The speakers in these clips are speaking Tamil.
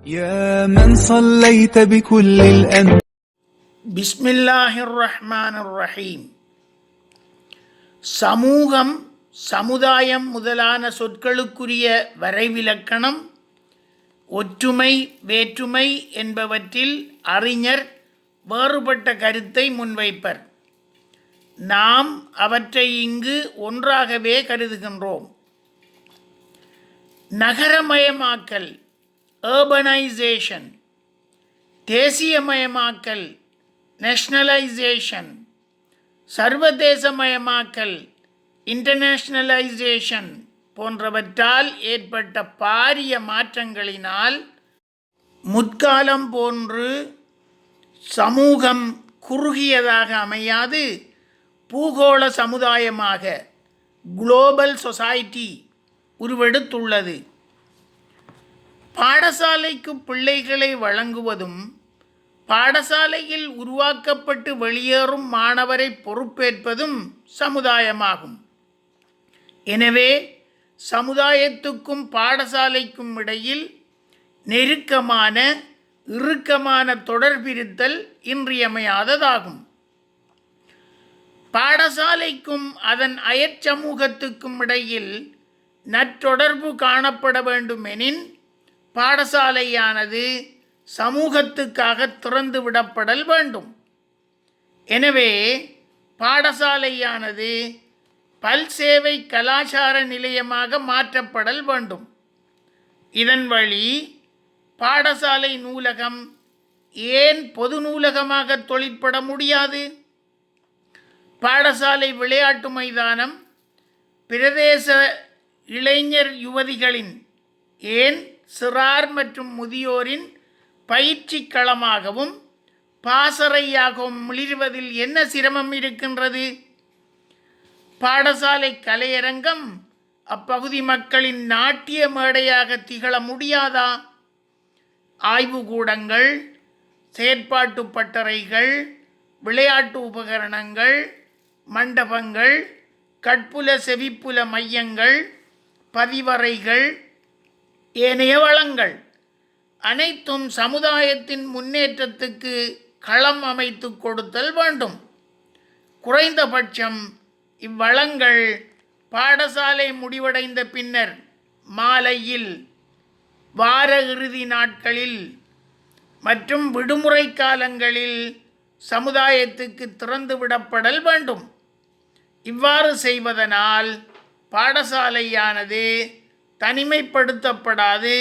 يا من صليت بكل الأنبياء பிஸ்மில்லாஹிர் ரஹ்மானிர் ரஹீம் சமூகம் சமுதாயம் முதலான சொற்களுக்குரிய வரைவிலக்கணம் ஒற்றுமை வேற்றுமை என்பவற்றில் அறிஞர் வேறுபட்ட கருத்தை முன்வைப்பர் நாம் அவற்றை இங்கு ஒன்றாகவே கருதுகின்றோம் நகரமயமாக்கல் ஏர்பனைசேஷன் தேசியமயமாக்கல் நேஷ்னலைசேஷன் சர்வதேசமயமாக்கல் இன்டர்நேஷ்னலைசேஷன் போன்றவற்றால் ஏற்பட்ட பாரிய மாற்றங்களினால் முற்காலம் போன்று சமூகம் குறுகியதாக அமையாது. பூகோள சமுதாயமாக குளோபல் சொசைட்டி உருவெடுத்துள்ளது. பாடசாலைக்கு பிள்ளைகளை வழங்குவதும் பாடசாலையில் உருவாக்கப்பட்டு வெளியேறும் மாணவரை பொறுப்பேற்பதும் சமுதாயமாகும். எனவே சமுதாயத்துக்கும் பாடசாலைக்கும் இடையில் நெருக்கமான இறுக்கமான தொடர்பிருத்தல் இன்றியமையாததாகும். பாடசாலைக்கும் அதன் அயற்சமூகத்துக்கும் இடையில் நற்றொடர்பு காணப்பட வேண்டுமெனின் பாடசாலையானது சமூகத்துக்காக திறந்து விடப்படல் வேண்டும். எனவே பாடசாலையானது பல் சேவை கலாச்சார நிலையமாக மாற்றப்படல் வேண்டும். இதன் வழி பாடசாலை நூலகம் ஏன் பொது நூலகமாக தொழிற்பட முடியாது? பாடசாலை விளையாட்டு மைதானம் பிரதேச இளைஞர் யுவதிகளின் ஏன் சிறார் மற்றும் முதியோரின் பயிற்சி களமாகவும் பாசறையாகவும் மிளிர்வதில் என்ன சிரமம் இருக்கின்றது? பாடசாலை கலையரங்கம் அப்பகுதி மக்களின் நாட்டிய மேடையாக திகழ முடியாதா? ஆய்வுகூடங்கள் செயற்பாட்டு பட்டறைகள் விளையாட்டு உபகரணங்கள் மண்டபங்கள் கட்புல செவிப்புல மையங்கள் பதிவறைகள் ஏனைய வளங்கள். அனைத்தும் சமுதாயத்தின் முன்னேற்றத்துக்கு களம் அமைத்து கொடுத்தல் வேண்டும். குறைந்தபட்சம் இவ்வளங்கள் பாடசாலை முடிவடைந்த பின்னர் மாலையில் வார இறுதி நாட்களில் மற்றும் விடுமுறை காலங்களில் சமுதாயத்துக்கு திறந்து விடப்படல் வேண்டும். இவ்வாறு செய்வதனால் பாடசாலையானது தனிமைப்படுத்தப்படாது.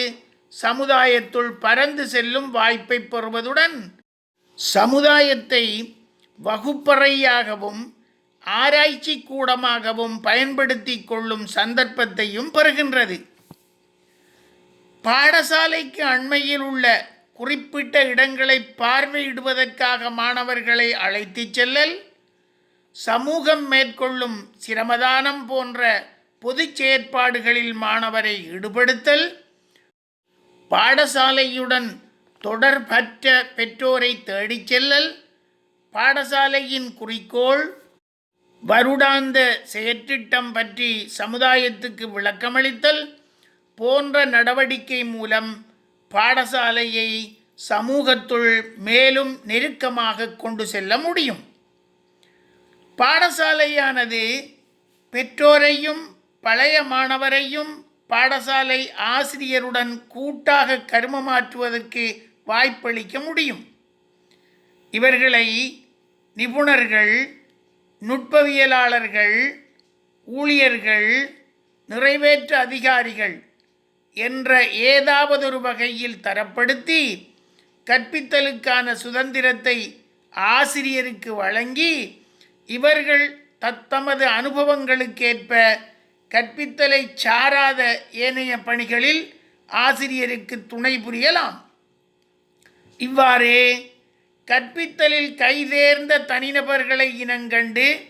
சமுதாயத்துள் பறந்து செல்லும் வாய்ப்பை பெறுவதுடன் சமுதாயத்தை வகுப்பறையாகவும் ஆராய்ச்சி கூடமாகவும் பயன்படுத்தி கொள்ளும் சந்தர்ப்பத்தையும் பெறுகின்றது. பாடசாலைக்கு அண்மையில் உள்ள குறிப்பிட்ட இடங்களை பார்வையிடுவதற்காக மாணவர்களை அழைத்துச் செல்லல் சமூகம் மேற்கொள்ளும் சிரமதானம் போன்ற பொது செயற்பாடுகளில் மாணவரை ஈடுபடுத்தல் பாடசாலையுடன் தொடர்பற்ற பெற்றோரை தேடிச் செல்லல் பாடசாலையின் குறிக்கோள் வருடாந்த செயற்றிட்டம் பற்றி சமுதாயத்துக்கு விளக்கமளித்தல் போன்ற நடவடிக்கை மூலம் பாடசாலையை சமூகத்துள் மேலும் நெருக்கமாக கொண்டு செல்ல முடியும். பாடசாலையானது பெற்றோரையும் பழைய மாணவரையும் பாடசாலை ஆசிரியருடன் கூட்டாக கருமமாற்றுவதற்கு வாய்ப்பளிக்க முடியும். இவர்களை நிபுணர்கள் நுட்பவியலாளர்கள் ஊழியர்கள் நிறைவேற்று அதிகாரிகள் என்ற ஏதாவதொரு வகையில் தரப்படுத்தி கற்பித்தலுக்கான சுதந்திரத்தை ஆசிரியருக்கு வழங்கி இவர்கள் தத்தமது அனுபவங்களுக்கேற்ப கற்பித்தலை சாராத ஏனைய பணிகளில் ஆசிரியருக்கு துணை புரியலாம். இவ்வாறே கற்பித்தலில் கைதேர்ந்த தனிநபர்களை இனங்கண்டு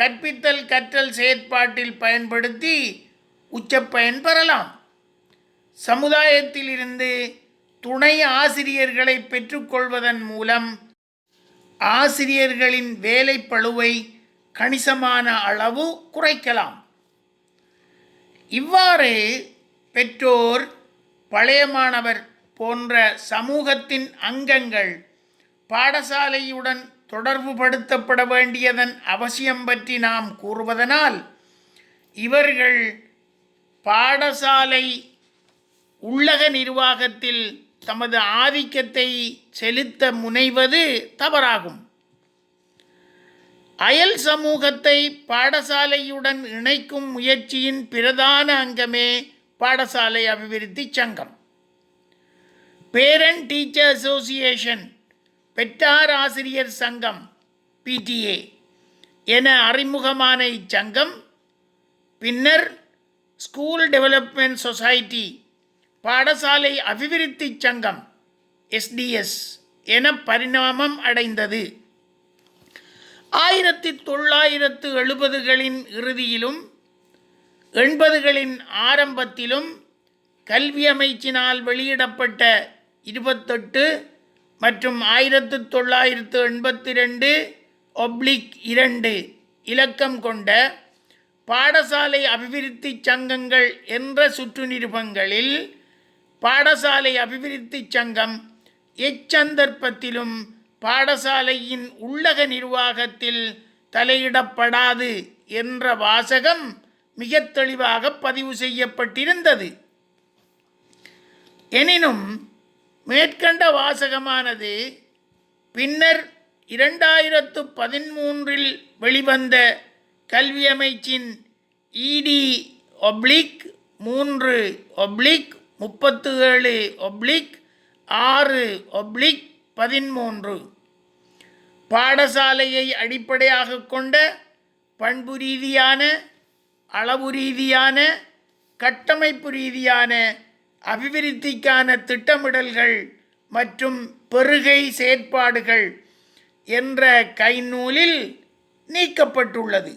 கற்பித்தல் கற்றல் செயற்பாட்டில் பயன்படுத்தி உச்சப்பயன் பெறலாம். சமுதாயத்திலிருந்து துணை ஆசிரியர்களை பெற்றுக்கொள்வதன் மூலம் ஆசிரியர்களின் வேலைப்பளுவை கணிசமான அளவு குறைக்கலாம். இவ்வாறு பெற்றோர் பழைய மாணவர் போன்ற சமூகத்தின் அங்கங்கள் பாடசாலையுடன் தொடர்புபடுத்தப்பட வேண்டியதன் அவசியம் பற்றி நாம் கூறுவதனால் இவர்கள் பாடசாலை உள்ளக நிர்வாகத்தில் தமது ஆதிக்கத்தை செலுத்த முனைவது தவறாகும். அயல் சமூகத்தை பாடசாலையுடன் இணைக்கும் முயற்சியின் பிரதான அங்கமே பாடசாலை அபிவிருத்தி சங்கம். பேரண்ட் டீச்சர் அசோசியேஷன் பெற்றார் ஆசிரியர் சங்கம் பிடிஏ என அறிமுகமான இச்சங்கம். பின்னர் ஸ்கூல் டெவலப்மெண்ட் சொசைட்டி பாடசாலை அபிவிருத்தி சங்கம் எஸ்டிஎஸ் என பரிணாமம் அடைந்தது. ஆயிரத்தி தொள்ளாயிரத்து எழுபதுகளின் இறுதியிலும் எண்பதுகளின் ஆரம்பத்திலும் கல்வி அமைச்சினால் வெளியிடப்பட்ட இருபத்தெட்டு மற்றும் ஆயிரத்து தொள்ளாயிரத்து எண்பத்தி ரெண்டு ஒப்ளிக் இரண்டு இலக்கம் கொண்ட பாடசாலை அபிவிருத்தி சங்கங்கள் என்ற சுற்று நிருபங்களில் பாடசாலை அபிவிருத்தி சங்கம் எச்சந்தர்ப்பத்திலும் பாடசாலையின் உள்ளக நிர்வாகத்தில் தலையிடப்படாது என்ற வாசகம் மிக தெளிவாக பதிவு செய்யப்பட்டிருந்தது. எனினும் மேற்கண்ட வாசகமானது பின்னர் இரண்டாயிரத்து பதிமூன்றில் வெளிவந்த கல்வி அமைச்சின் இடி ஒப்ளிக் மூன்று ஒப்ளிக் முப்பத்து ஏழு ஒப்ளிக் ஆறு ஒப்ளிக் பதிமூன்று பாடசாலையை அடிப்படையாக கொண்ட பண்பு ரீதியான அளவு ரீதியான கட்டமைப்பு ரீதியான அபிவிருத்திக்கான திட்டமிடல்கள் மற்றும் பெருகை செயற்பாடுகள் என்ற கைநூலில் நீக்கப்பட்டுள்ளது.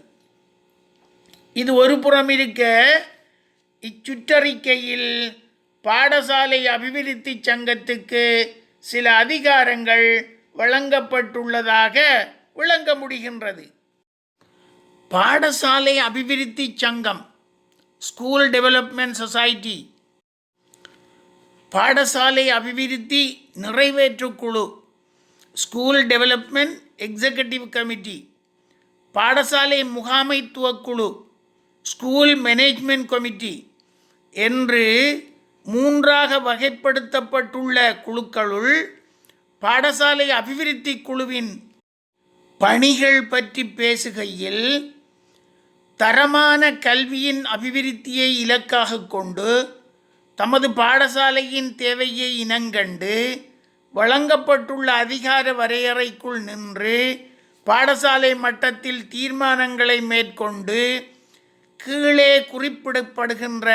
இது ஒரு புறம் இருக்க இச்சுற்றறிக்கையில் பாடசாலை அபிவிருத்தி சங்கத்துக்கு சில அதிகாரங்கள் வழங்கப்பட்டுள்ளதாக விளங்க முடிகின்றது. பாடசாலை அபிவிருத்தி சங்கம் ஸ்கூல் டெவலப்மெண்ட் சொசைட்டி பாடசாலை அபிவிருத்தி நிறைவேற்றுக்குழு ஸ்கூல் டெவலப்மெண்ட் எக்ஸிகூட்டிவ் கமிட்டி பாடசாலை முகாமைத்துவ குழு ஸ்கூல் மேனேஜ்மெண்ட் கமிட்டி என்று மூன்றாக வகைப்படுத்தப்பட்டுள்ள குழுக்களுள் பாடசாலை அபிவிருத்தி குழுவின் பணிகள் பற்றி பேசுகையில் தரமான கல்வியின் அபிவிருத்தியை இலக்காக கொண்டு தமது பாடசாலையின் தேவையை இனங்கண்டு வழங்கப்பட்டுள்ள அதிகார வரையறைக்குள் நின்று பாடசாலை மட்டத்தில் தீர்மானங்களை மேற்கொண்டு கீழே குறிப்பிடப்படுகின்ற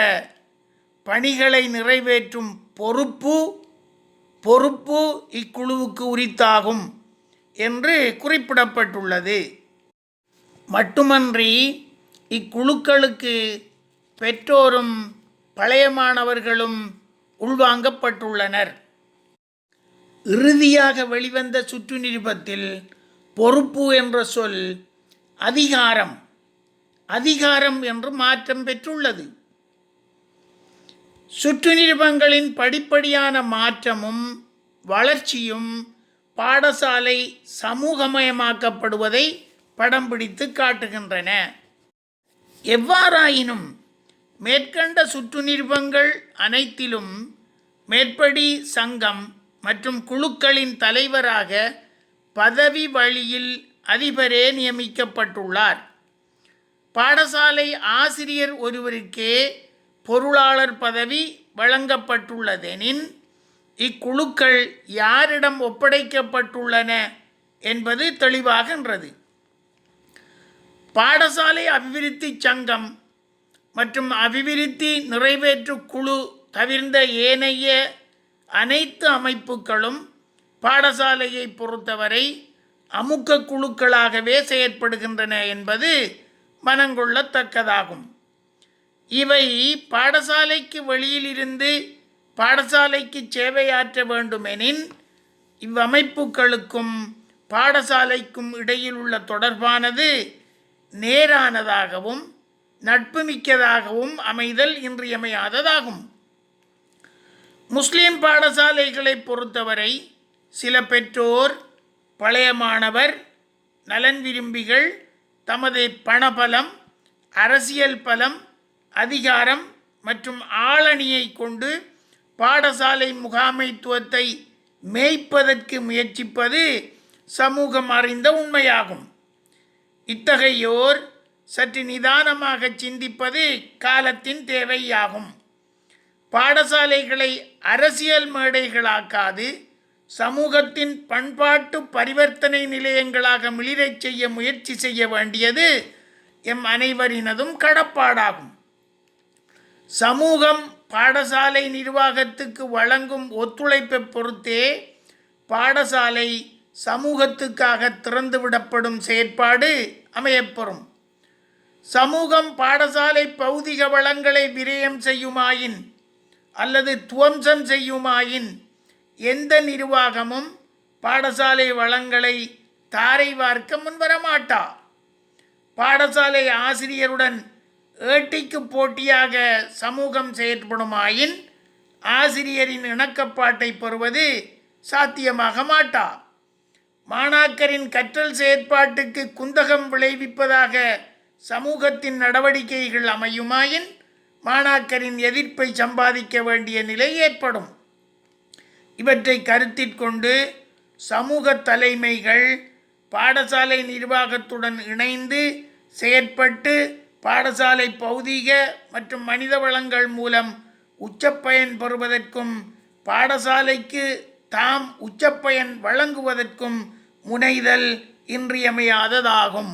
பணிகளை நிறைவேற்றும் பொறுப்பு பொறுப்பு இக்குழுவுக்கு உரித்தாகும் என்று குறிப்பிடப்பட்டுள்ளது. மட்டுமன்றி இக்குழுக்களுக்கு பெற்றோரும் பழைய மாணவர்களும் உள்வாங்கப்பட்டுள்ளனர். இறுதியாக வெளிவந்த சுற்று நிருபத்தில் பொறுப்பு என்ற சொல் அதிகாரம் அதிகாரம் என்று மாற்றம் பெற்றுள்ளது. சுற்று நிருபங்களின் படிப்படியான மாற்றமும் வளர்ச்சியும் பாடசாலை சமூகமயமாக்கப்படுவதை படம் பிடித்து காட்டுகின்றன. எவ்வாறாயினும் மேற்கண்ட சுற்று நிருபங்கள் அனைத்திலும் மேற்படி சங்கம் மற்றும் குழுக்களின் தலைவராக பதவி வழியில் அதிபரே நியமிக்கப்பட்டுள்ளார். பாடசாலை ஆசிரியர் ஒருவருக்கே பொருளாளர் பதவி வழங்கப்பட்டுள்ளதெனின் இக்குழுக்கள் யாரிடம் ஒப்படைக்கப்பட்டுள்ளன என்பது தெளிவாகின்றது. பாடசாலை அபிவிருத்தி சங்கம் மற்றும் அபிவிருத்தி நிறைவேற்று குழு தவிர்ந்த ஏனைய அனைத்து அமைப்புகளும் பாடசாலையை பொறுத்தவரை அமுக்க குழுக்களாகவே செயற்படுகின்றன என்பது மனங்கொள்ளத்தக்கதாகும். இவை பாடசாலைக்கு வெளியிலிருந்து பாடசாலைக்கு சேவையாற்ற வேண்டுமெனின் இவ்வமைப்புகளுக்கும் பாடசாலைக்கும் இடையில் உள்ள தொடர்பானது நேரானதாகவும் நட்புமிக்கதாகவும் அமைதல் இன்றியமையாததாகும். முஸ்லிம் பாடசாலைகளை பொறுத்தவரை சில பெற்றோர் பழைய மாணவர் நலன் விரும்பிகள் தமது பணபலம் அரசியல் பலம் அதிகாரம் மற்றும் ஆளணியை கொண்டு பாடசாலை முகாமைத்துவத்தை மேய்ப்பதற்கு முயற்சிப்பது சமூகம் அறிந்த உண்மையாகும். இத்தகையோர் சற்று நிதானமாக சிந்திப்பது காலத்தின் தேவையாகும். பாடசாலைகளை அரசியல் மேடைகளாக்காது சமூகத்தின் பண்பாட்டு பரிவர்த்தனை நிலையங்களாக மிளிரச் செய்ய முயற்சி செய்ய வேண்டியது எம் அனைவரினதும் கடப்பாடாகும். சமூகம் பாடசாலை நிர்வாகத்துக்கு வழங்கும் ஒத்துழைப்பை பொறுத்தே பாடசாலை சமூகத்துக்காக திறந்துவிடப்படும் செயற்பாடு அமையப்பெறும். சமூகம் பாடசாலை பௌதிக வளங்களை விரயம் செய்யுமாயின் அல்லது துவம்சம் செய்யுமாயின் எந்த நிர்வாகமும் பாடசாலை வளங்களை தாரை வார்க்க முன்வரமாட்டா. பாடசாலை ஆசிரியருடன் ஏட்டிக்கு போட்டியாக சமூகம் செயற்படுமாயின் ஆசிரியரின் இணக்கப்பாட்டை பெறுவது சாத்தியமாக மாட்டா. மாணாக்கரின் கற்றல் செயற்பாட்டுக்கு குந்தகம் விளைவிப்பதாக சமூகத்தின் நடவடிக்கைகள் அமையுமாயின் மாணாக்கரின் எதிர்ப்பை சம்பாதிக்க வேண்டிய நிலை ஏற்படும். இவற்றை கருத்திற்கொண்டு சமூக தலைமைகள் பாடசாலை நிர்வாகத்துடன் இணைந்து செயற்பட்டு பாடசாலை பௌதீக மற்றும் மனித வளங்கள் மூலம் உச்சப்பயன் பெறுவதற்கும் பாடசாலைக்கு தாம் உச்சப்பயன் வழங்குவதற்கும் முனைதல் இன்றியமையாததாகும்.